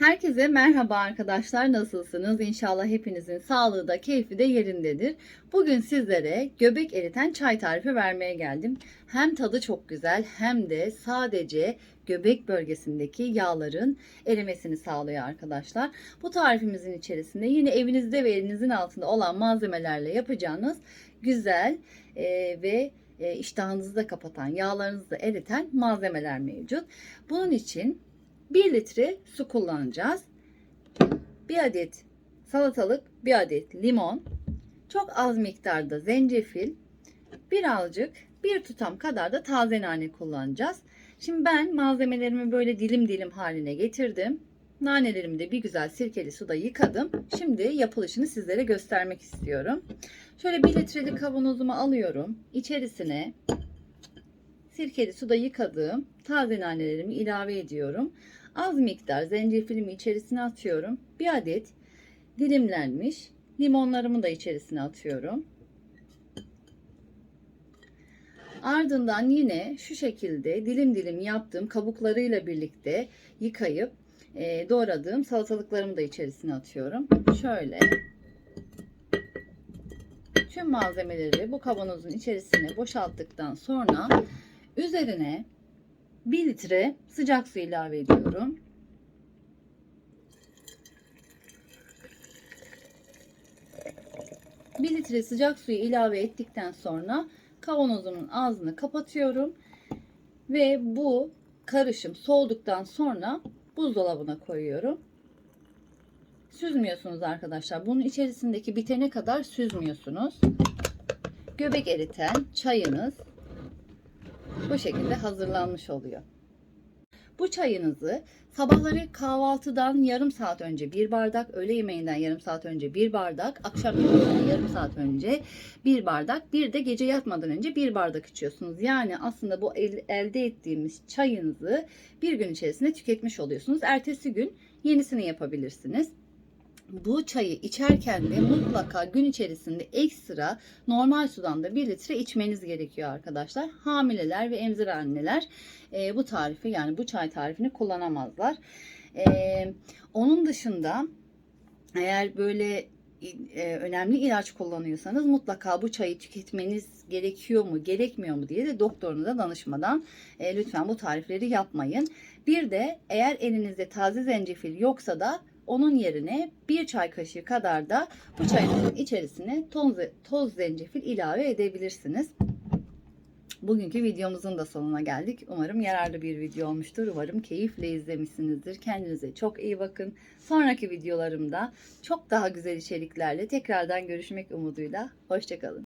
Herkese merhaba arkadaşlar. Nasılsınız? İnşallah hepinizin sağlığı da keyfi de yerindedir. Bugün sizlere göbek eriten çay tarifi vermeye geldim. Hem tadı çok güzel hem de sadece göbek bölgesindeki yağların erimesini sağlıyor arkadaşlar. Bu tarifimizin içerisinde yine evinizde ve elinizin altında olan malzemelerle yapacağınız güzel e, ve e, iştahınızı da kapatan, yağlarınızı da eriten malzemeler mevcut. Bunun için 1 litre su kullanacağız. 1 adet salatalık, 1 adet limon, çok az miktarda zencefil, birazcık bir tutam kadar da taze nane kullanacağız. Şimdi ben malzemelerimi böyle dilim dilim haline getirdim. Nanelerimi de bir güzel sirkeli suda yıkadım. Şimdi yapılışını sizlere göstermek istiyorum. Şöyle 1 litrelik kavanozumu alıyorum. İçerisine sirkeli suda yıkadığım taze nanelerimi ilave ediyorum. Az miktar zencefilimi içerisine atıyorum. Bir adet dilimlenmiş limonlarımı da içerisine atıyorum. Ardından yine şu şekilde dilim dilim yaptığım kabuklarıyla birlikte yıkayıp e, doğradığım salatalıklarımı da içerisine atıyorum. Şöyle tüm malzemeleri bu kavanozun içerisine boşalttıktan sonra üzerine 1 litre sıcak su ilave ediyorum. Bir litre sıcak suyu ilave ettikten sonra kavanozumun ağzını kapatıyorum ve bu karışım soğuduktan sonra buzdolabına koyuyorum. Süzmüyorsunuz arkadaşlar. Bunun içerisindeki bitene kadar süzmüyorsunuz. Göbek eriten çayınız bu şekilde hazırlanmış oluyor. Bu çayınızı sabahları kahvaltıdan yarım saat önce bir bardak, öğle yemeğinden yarım saat önce bir bardak, akşam yemeğinden yarım saat önce bir bardak, bir de gece yatmadan önce bir bardak içiyorsunuz. Yani aslında bu el- elde ettiğimiz çayınızı bir gün içerisinde tüketmiş oluyorsunuz. Ertesi gün yenisini yapabilirsiniz bu çayı içerken de mutlaka gün içerisinde ekstra normal sudan da 1 litre içmeniz gerekiyor arkadaşlar. Hamileler ve emzir anneler e, bu tarifi yani bu çay tarifini kullanamazlar. E, onun dışında eğer böyle e, önemli ilaç kullanıyorsanız mutlaka bu çayı tüketmeniz gerekiyor mu gerekmiyor mu diye de doktorunuza danışmadan e, lütfen bu tarifleri yapmayın. Bir de eğer elinizde taze zencefil yoksa da onun yerine bir çay kaşığı kadar da bu çayınızın içerisine toz, toz zencefil ilave edebilirsiniz. Bugünkü videomuzun da sonuna geldik. Umarım yararlı bir video olmuştur. Umarım keyifle izlemişsinizdir. Kendinize çok iyi bakın. Sonraki videolarımda çok daha güzel içeriklerle tekrardan görüşmek umuduyla. Hoşçakalın.